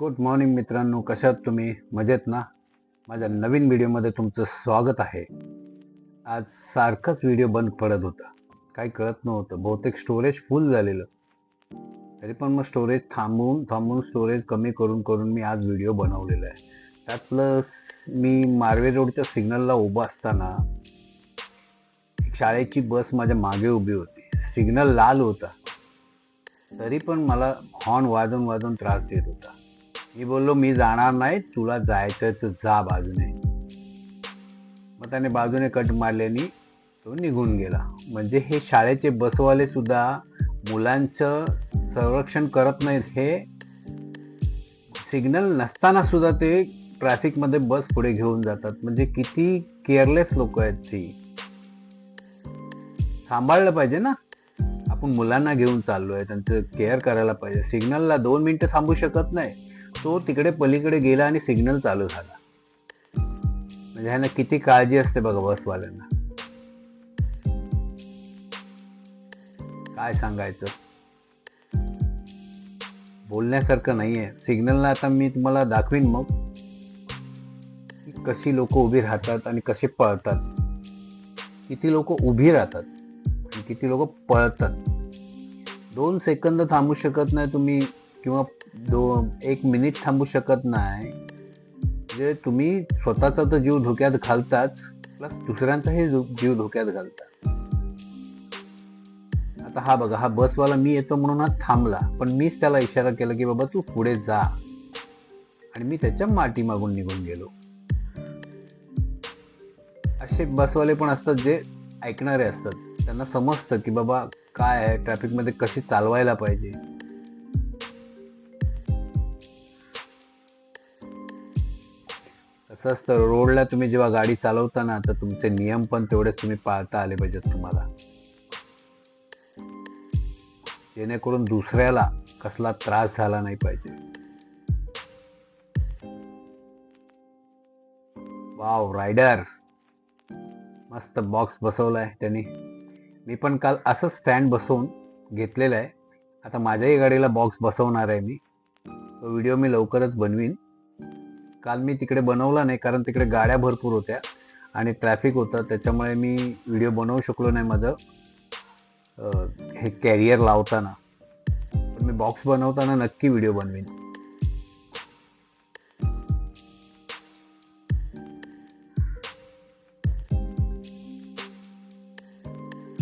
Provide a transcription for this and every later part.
Good morning मित्रांनो. कशात तुम्ही? मजेत ना? माझ्या नवीन व्हिडिओमध्ये तुमचं स्वागत आहे. आज सारखंच व्हिडिओ बंद पडत होता. काही कळत नव्हतं. बहुतेक स्टोरेज फुल झालेलं. तरी पण मग स्टोरेज थांबवून थांबवून स्टोरेज कमी करून करून मी आज व्हिडिओ बनवलेला आहे. त्यात प्लस मी मार्वे रोडच्या सिग्नलला उभा असताना शाळेची बस माझ्या मागे उभी होती. सिग्नल लाल होता. तरी पण मला हॉर्न वाजून वाजून त्रास देत होता. मी बोललो मी जाणार नाही तुला जायचं तर जा बाजूने. मग त्याने बाजूने कट मारल्याने तो निघून गेला. म्हणजे हे शाळेचे बसवाले सुद्धा मुलांचं संरक्षण करत नाहीत. हे सिग्नल नसताना सुद्धा ते ट्रॅफिकमध्ये बस पुढे घेऊन जातात. म्हणजे किती केअरलेस लोक आहेत ती. सांभाळलं पाहिजे ना. आपण मुलांना घेऊन चाललो आहे त्यांचं केअर करायला पाहिजे. सिग्नलला दोन मिनटं थांबू शकत नाही. तो तिकडे पलीकडे गेला आणि सिग्नल चालू झाला. म्हणजे ह्यांना किती काळजी असते बघा बसवाल्यांना. काय सांगायचं? बोलण्यासारखं नाहीये. सिग्नलला आता मी तुम्हाला दाखवीन मग. कशी लोक उभी राहतात आणि कसे पळतात. किती लोक उभी राहतात आणि किती लोक पळतात. दोन सेकंद थांबू शकत नाही तुम्ही किंवा दो एक मिनिट थांबू शकत नाही. म्हणजे तुम्ही स्वतःचा तर जीव धोक्यात घालताच प्लस दुसऱ्यांचाही जीव धोक्यात घालता. आता हा बघा हा बसवाला मी येतो म्हणून हा थांबला पण मीच त्याला इशारा केला की बाबा तू पुढे जा. आणि मी त्याच्या माटी मागून निघून गेलो. असे बसवाले पण असतात जे ऐकणारे असतात. त्यांना समजतं की बाबा काय आहे ट्रॅफिकमध्ये कशी चालवायला पाहिजे. कसं असतं. रोडला तुम्ही जेव्हा गाडी चालवता तर तुमचे नियम पण तेवढेच तुम्ही पाळता आले पाहिजेत तुम्हाला. जेणेकरून दुसऱ्याला कसला त्रास झाला नाही पाहिजे. वाव रायडर मस्त बॉक्स बसवलाय त्यांनी. मी पण काल असं स्टँड बसवून घेतलेलं आहे. आता माझ्याही गाडीला बॉक्स बसवणार आहे मी. तो व्हिडिओ मी लवकरच बनवीन. काल मी तिकडे बनवला नाही कारण तिकडे गाड्या भरपूर होत्या आणि ट्रॅफिक होतं त्याच्यामुळे मी व्हिडिओ बनवू शकलो नाही माझं. हे कॅरियर लावताना. पण मी बॉक्स बनवताना नक्की व्हिडिओ बनवीन.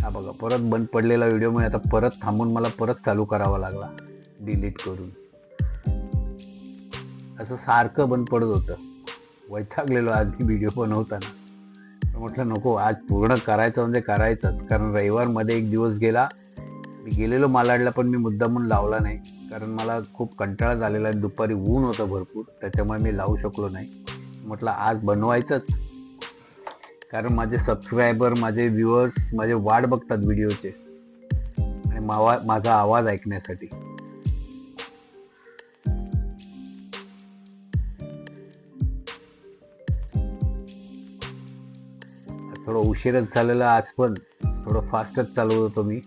हा बघा परत बंद पडलेला व्हिडिओमुळे आता परत थांबून मला परत चालू करावा लागला डिलीट करून. असं सारखं बंद पडत होतं. वैतागलेलो आधी व्हिडिओ बनवताना. तर म्हटलं नको आज पूर्ण करायचं म्हणजे करायचंच. कारण रविवारमध्ये एक दिवस गेला. मी गेलेलो मालाडला पण मी मुद्दामून लावला नाही. कारण मला खूप कंटाळा झालेला. आहे दुपारी ऊन होतं भरपूर. त्याच्यामुळे मी लावू शकलो नाही. म्हटलं आज बनवायचंच. कारण माझे सबस्क्रायबर माझे व्ह्युअर्स माझे वाट बघतात व्हिडिओचे आणि मावा माझा आवाज ऐकण्यासाठी. थोडं उशीरच झालेलं आज पण. थोडं फास्टच चालवत होतो मी.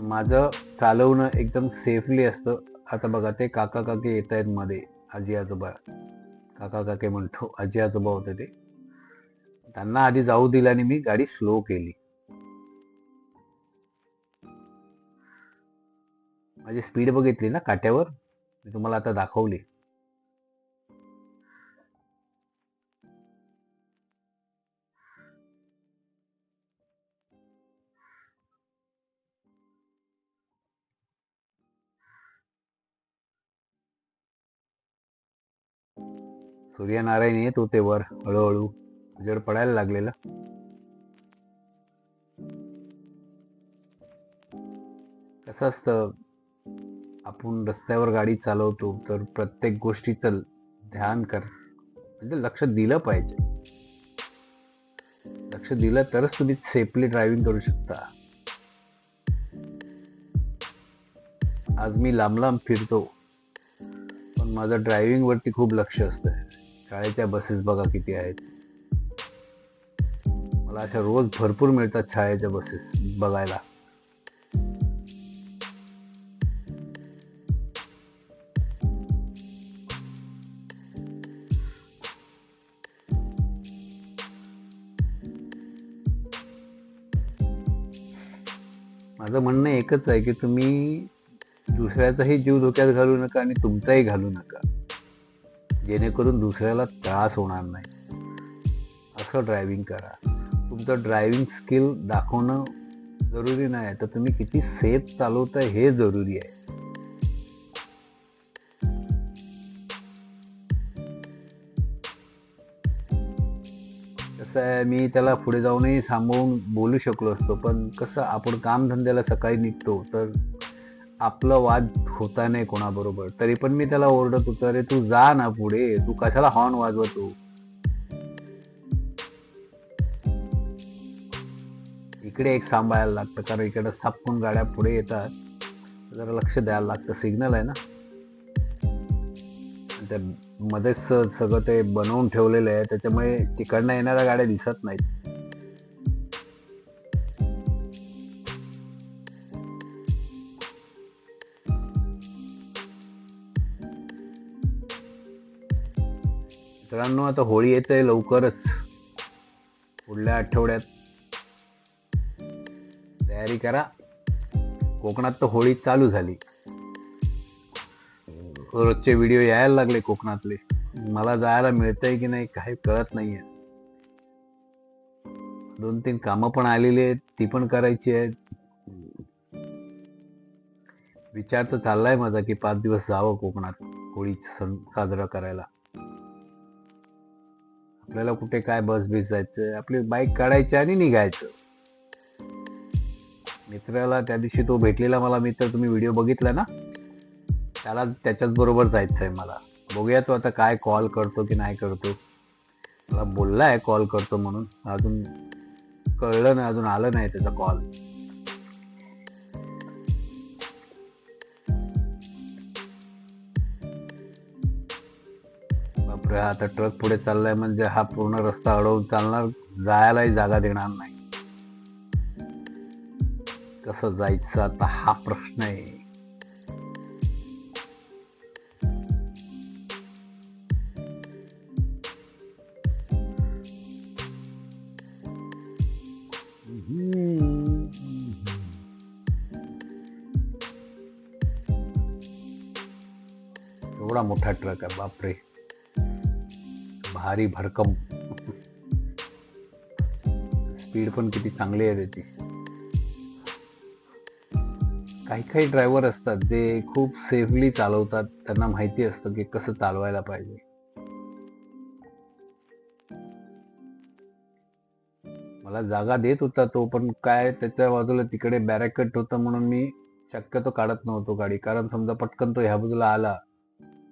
माझं चालवणं एकदम सेफली असतं. आता बघा ते काका काकी येत आहेत मध्ये. आजी आजोबा. काका काके म्हणतो आजी आजोबा होते ते. त्यांना आधी जाऊ दिला आणि मी गाडी स्लो केली. माझी स्पीड बघितली ना काट्यावर? मी तुम्हाला आता दाखवली. सूर्यनारायण येत होते वर हळूहळू जड पडायला लागलेलं. कसं असतं आपण रस्त्यावर गाडी चालवतो तर प्रत्येक गोष्टीचं ध्यान कर म्हणजे लक्ष दिलं पाहिजे. लक्ष दिलं तरच तुम्ही सेफली ड्रायव्हिंग करू शकता. आज मी लांब लांब फिरतो पण माझं ड्रायव्हिंग वरती खूप लक्ष असतं शाळेच्या बसेस बघा किती आहेत. मला अशा रोज भरपूर मिळतात शाळेच्या बसेस बघायला. माझं म्हणणं एकच आहे की तुम्ही दुसऱ्याचाही जीव धोक्यात घालू नका आणि तुमचाही घालू नका. जेणेकरून दुसऱ्याला त्रास होणार नाही. असं ड्रायव्हिंग करा. तुमचं ड्रायव्हिंग स्किल दाखवणं जरुरी नाही. तर तुम्ही किती सेफ चालवता हे जरुरी आहे. कसं आहे मी त्याला पुढे जाऊनही थांबवून बोलू शकलो असतो पण कसं आपण कामधंद्याला सकाळी निघतो तर आपलं वाद होता नाही कोणाबरोबर. तरी पण मी त्याला ओरडत होतो अरे तू जा ना पुढे तू कशाला हॉर्न वाजवतो? इकडे एक सांभाळायला लागतं कारण इकडे सापकून गाड्या पुढे येतात. जरा लक्ष द्यायला लागतं सिग्नल आहे ना? त्या मध्येच सगळं ते बनवून ठेवलेलं आहे त्याच्यामुळे तिकडनं येणाऱ्या गाड्या दिसत नाहीत. मित्रांनो आता होळी येते लवकरच. पुढल्या आठवड्यात तयारी करा. कोकणात तर होळी चालू झाली. रोजचे व्हिडिओ यायला लागले कोकणातले. मला जायला मिळतंय की नाही काही कळत नाहीये. दोन तीन कामं पण आलेली आहेत ती पण करायची आहेत. विचार तर चाललाय माझा की पाच दिवस जावं कोकणात होळी सण साजरा करायला. आपल्याला कुठे काय बस बीस जायचं आपली बाईक काढायची आणि निघायचं. मित्राला त्या दिवशी तो भेटलेला मला मित्र तुम्ही व्हिडिओ बघितला ना? त्याला त्याच्याच बरोबर जायचं आहे मला. बघूया तो आता काय कॉल करतो की नाही करतो. मला बोललाय कॉल करतो म्हणून. अजून कळलं नाही अजून आलं नाही त्याचा कॉल बापरे आता ट्रक पुढे चाललाय म्हणजे हा पूर्ण रस्ता अडवून चालणार जायलाही जागा देणार नाही. कसं जायचं आता हा प्रश्न आहे. एवढा मोठा ट्रक आहे बापरे. भारी भरकम. स्पीड पण किती चांगली आहे त्याची काही काही ड्रायव्हर असतात जे खूप सेफली चालवतात. त्यांना माहिती असतं की कसं चालवायला पाहिजे. मला जागा देत होता तो पण काय त्याच्या बाजूला तिकडे बॅरॅकेट होतं म्हणून मी शक्यतो काढत नव्हतो गाडी. कारण समजा पटकन तो ह्या बाजूला आला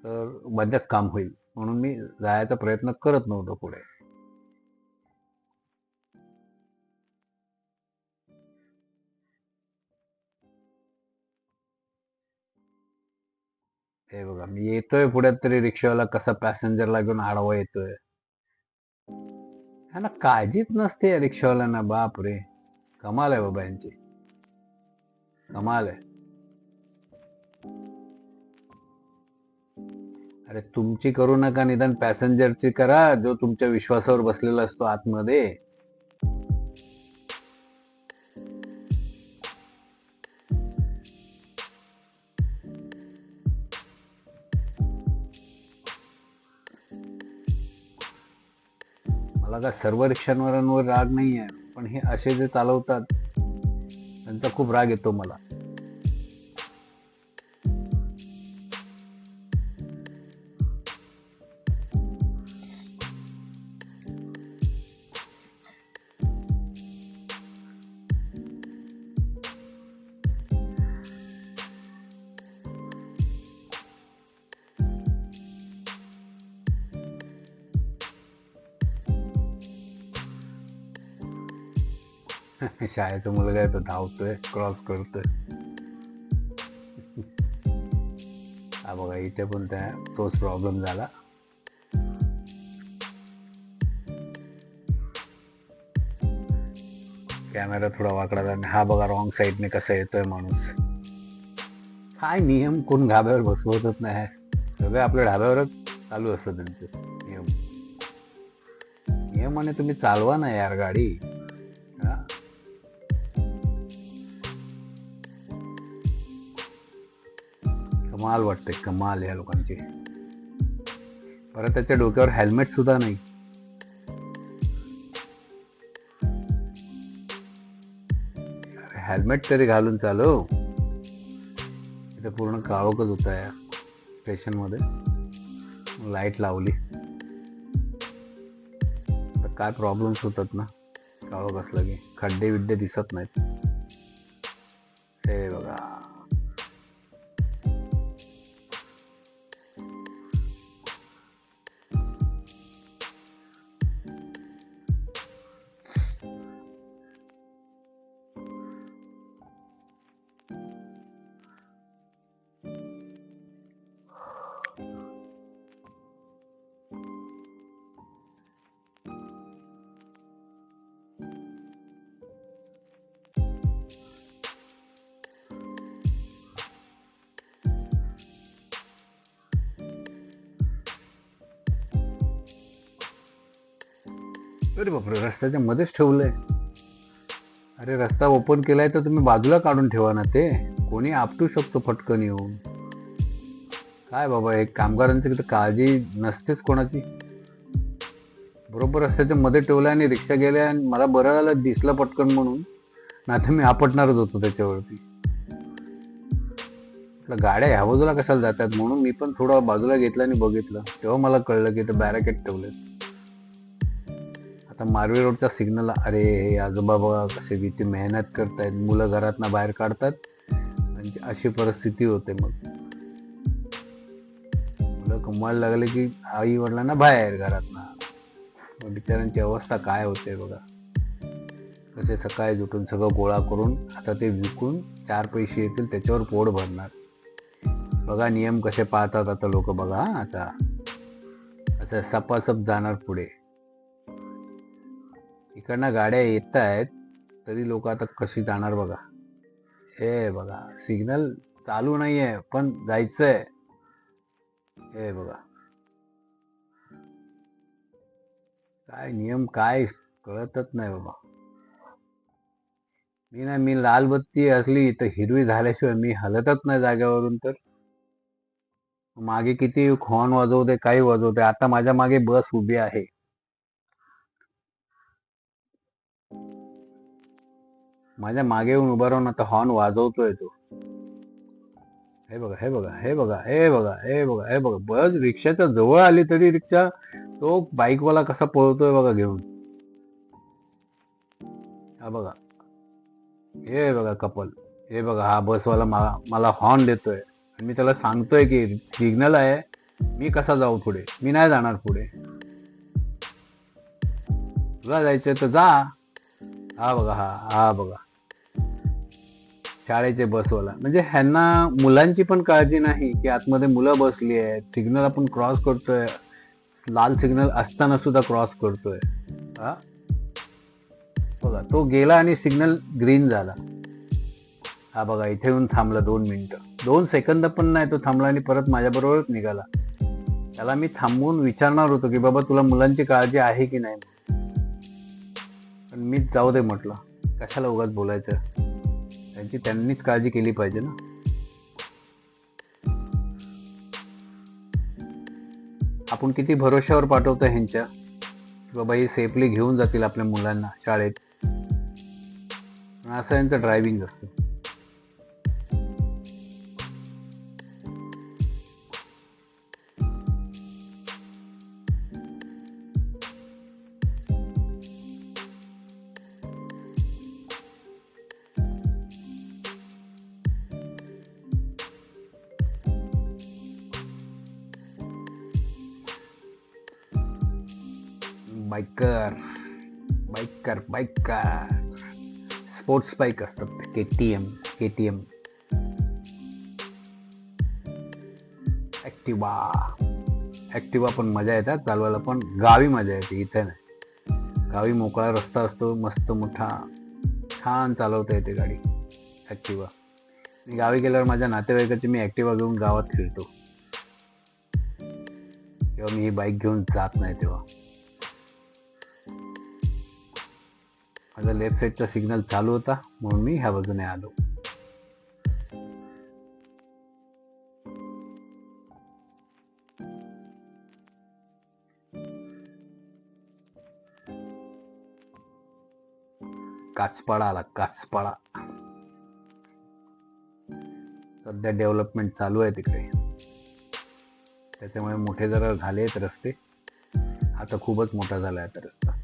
तर मध्यात काम होईल. म्हणून मी जायचा प्रयत्न करत नव्हतो पुढे. हे बघा मी येतोय पुढे तरी रिक्षावाला कसा पॅसेंजरला घेऊन आडवा येतोय. ह्यांना काळजीच नसते या रिक्षावाल्यांना बाप रे कमाल आहे बाबा यांची. कमाल आहे. अरे तुमची करू नका निदान पॅसेंजरची करा जो तुमच्या विश्वासावर बसलेला असतो आतमध्ये. मला का सर्व रिक्षांवरांवर राग नाही आहे पण हे असे जे चालवतात त्यांचा खूप राग येतो मला. शाळेचा मुलगा आहे तो धावतोय क्रॉस करतोय. हा बघा इथे पण त्या तोच प्रॉब्लेम झाला. कॅमेरा थोडा वाकडा झाला हा बघा रॉंग साईडने कसा येतोय माणूस. काय नियम कोण ढाब्यावर बसवतच नाही. सगळे आपल्या ढाब्यावरच चालू असतं त्यांचे नियम. नियमाने तुम्ही चालवा ना यार गाडी. कमाल वाटते कमाल या लोकांची. परत त्याच्या डोक्यावर हेल्मेट सुद्धा नाही. हेल्मेट तरी घालून चालव हो. इथे पूर्ण काळोखच होता या स्टेशनमध्ये लाइट लावली. तर काय प्रॉब्लेम्स होतात ना? काळोख असलं की खड्डे विड्डे दिसत नाहीत. अरे बापरे रस्त्याच्या मध्येच ठेवलंय. अरे रस्ता ओपन केलाय तर तुम्ही बाजूला काढून ठेवा ना ते. कोणी आपटू शकतो फटकन येऊन. काय बाबा एक कामगारांची तिकडे काळजी नसतेच कोणाची. बरोबर रस्त्याच्या मध्ये ठेवलं आणि रिक्षा गेल्या आणि मला बरं आलं दिसलं पटकन म्हणून. नाही तर मी आपटणारच होतो त्याच्यावरती. गाड्या ह्या बाजूला कशाला जातात? म्हणून मी पण थोडं बाजूला घेतलं आणि बघितलं. तेव्हा मला कळलं की ते बॅराकेट ठेवलेत. आता मार्वे रोडच्या सिग्नल अरे हे आजोबा बघा कसे किती मेहनत करतायत. मुलं घरातनं बाहेर काढतात म्हणजे अशी परिस्थिती होते मग. मुलं कमवायला लागले की आई वडिलांना बाहेर घरातनं. बिचारांची अवस्था काय होते बघा. कसे सकाळी उठून सगळं गोळा करून आता ते विकून चार पैसे येतील त्याच्यावर पोट भरणार. बघा नियम कसे पाहतात आता लोक बघा आता. आता असं सपासप जाणार पुढे. इकडनं गाड्या येत आहेत तरी लोक आता कशी जाणार बघा. हे बघा सिग्नल चालू नाहीये पण जायचंय. हे बघा. काय नियम काय कळतच नाही बाबा. मी ना मी लाल बत्ती असली तर हिरवी झाल्याशिवाय मी हलतच नाही जागेवरून तर. मागे किती हॉर्न वाजवते काही वाजवते. आता माझ्या मागे बस उभी आहे. माझ्या मागे येऊन उभा राहून आता हॉर्न वाजवतोय तो. हे बघा हे बघा हे बघा हे बघा हे बघा हे बघा. बस रिक्षाच्या जवळ आली तरी रिक्षा तो बाईकवाला कसा पळतोय बघा घेऊन. हा बघा. हे बघा कपल. हे बघा हा बसवाला मला मला हॉर्न देतोय. आणि मी त्याला सांगतोय की सिग्नल आहे. मी कसा जाऊ पुढे? मी नाही जाणार पुढे. तुला जायचंय तर जा. हा बघा हा हा बघा. शाळेचे बसवाला. म्हणजे ह्यांना मुलांची पण काळजी नाही की आतमध्ये मुलं बसली आहेत सिग्नल आपण क्रॉस करतोय. लाल सिग्नल असताना सुद्धा क्रॉस करतोय. हा? बघा तो गेला आणि सिग्नल ग्रीन झाला. हा बघा इथे येऊन थांबला दोन मिनिटं. दोन सेकंद पण नाही तो थांबला आणि परत माझ्याबरोबरच निघाला. त्याला मी थांबवून विचारणार होतो की बाबा तुला मुलांची काळजी आहे की नाही? पण मीच जाऊ दे म्हटलं. कशाला उगाच बोलायचं? त्यांची त्यांनीच काळजी केली पाहिजे ना. आपण किती भरोश्यावर पाठवतो ह्यांच्या की बाबा हे सेफली घेऊन जातील आपल्या मुलांना शाळेत. असं यांचं ड्रायव्हिंग असतं. Biker biker biker sports bike असतात K T M K T M Activa Activa पण मजा येतात चालवायला पण गावी मजा येते इथे नाही. गावी मोकळा रस्ता असतो मस्त मोठा छान चालवता येते गाडी ॲक्टिवा मी गावी गेल्यावर माझ्या नातेवाईकाची मी ॲक्टिवा घेऊन गावात फिरतो. किंवा मी ही बाईक घेऊन जात नाही तेव्हा. माझा लेफ्ट साईडचा सिग्नल चालू होता म्हणून मी ह्या बाजूने आलो. काचपाडा आला काचपाडा. सध्या डेव्हलपमेंट चालू आहे तिकडे. त्याच्यामुळे मोठे जरा झाले आहेत रस्ते. आता खूपच मोठा झाला आहे आता रस्ता.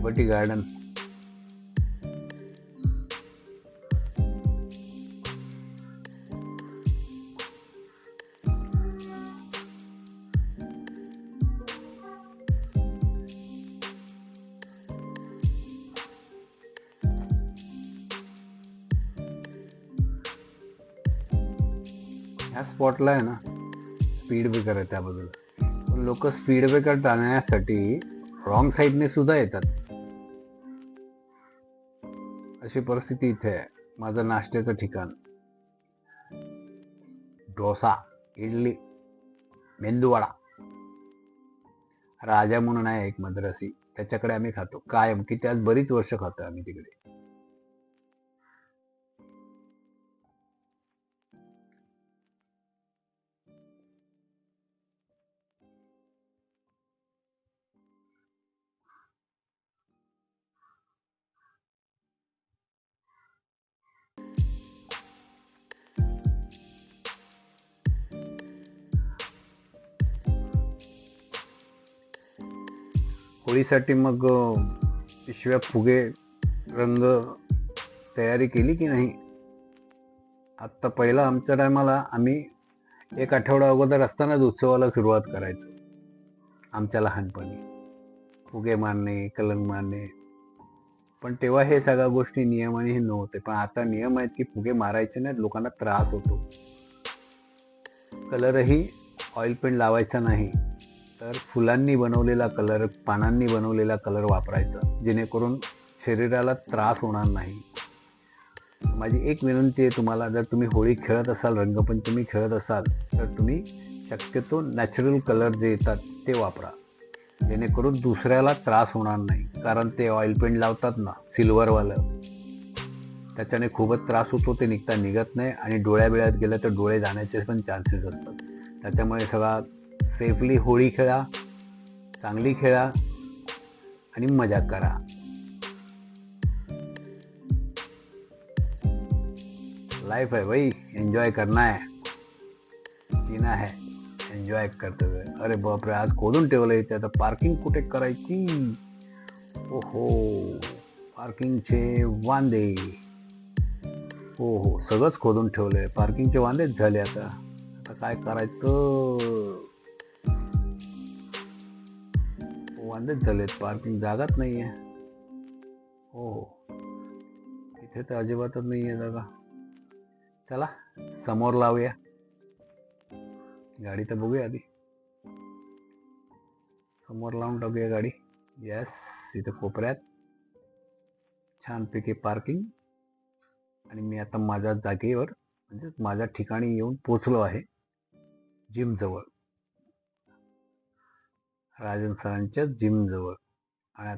लिबर्टी गार्डन ह्या स्पॉटला आहे ना स्पीड ब्रेकर आहे त्याबद्दल. पण लोक स्पीड ब्रेकर टाळण्यासाठी रॉंग साईडने सुद्धा येतात. अशी परिस्थिती इथे आहे. माझं नाश्त्याचं ठिकाण. डोसा इडली मेंदूवडा राजा म्हणून आहे एक मद्रासी. त्याच्याकडे आम्ही खातो. कायम की त्यात बरीच वर्ष खातो आम्ही तिकडे. होळीसाठी मग पिशव्या फुगे रंग तयारी केली की नाही? आत्ता पहिला आमच्या टायमाला आम्ही एक आठवडा अगोदर असतानाच उत्सवाला सुरुवात करायचो आमच्या लहानपणी. फुगे मारणे कलंग मारणे. पण तेव्हा हे सगळ्या गोष्टी नियमाने हे नव्हते. पण आता नियम आहेत की फुगे मारायचे नाहीत लोकांना त्रास होतो. कलरही ऑइल पेंट लावायचा नाही. तर फुलांनी बनवलेला कलर पानांनी बनवलेला कलर वापरायचा जेणेकरून शरीराला त्रास होणार नाही. माझी एक विनंती आहे तुम्हाला जर तुम्ही होळी खेळत असाल रंगपंचमी खेळत असाल तर तुम्ही शक्यतो नॅचरल कलर जे येतात ते वापरा. जेणेकरून दुसऱ्याला त्रास होणार नाही कारण ते ऑइल पेंट लावतात ना सिल्वरवालं त्याच्याने खूपच त्रास होतो ते निघता निघत नाही आणि डोळ्या बिळ्यात गेलं तर डोळे जाण्याचे पण चान्सेस असतात. त्याच्यामुळे सगळा सेफली होळी खेळा चांगली खेळा आणि मजा करा. लाइफ है भाई एन्जॉय करना है जीना है एन्जॉय करते हुए अरे बापरे आज खोदून ठेवलं इथे. आता पार्किंग कुठे करायची? ओहो पार्किंगचे वांदे. हो हो सगळंच खोदून ठेवलंय. पार्किंगचे वांदेच झाले आता. आता काय करायचं? वांदेच झालेत पार्किंग जागाच नाही हो. हो इथे तर अजिबातच नाही आहे जागा. चला समोर लावूया. गाडी तर बघूया आधी. समोर लावून टाकूया गाडी. येस इथे कोपऱ्यात. छानपैकी पार्किंग आणि मी आता माझ्या जागेवर म्हणजे माझ्या ठिकाणी येऊन पोचलो आहे. जिमजवळ राजन सरांच्या जिम जवळ. आणि आता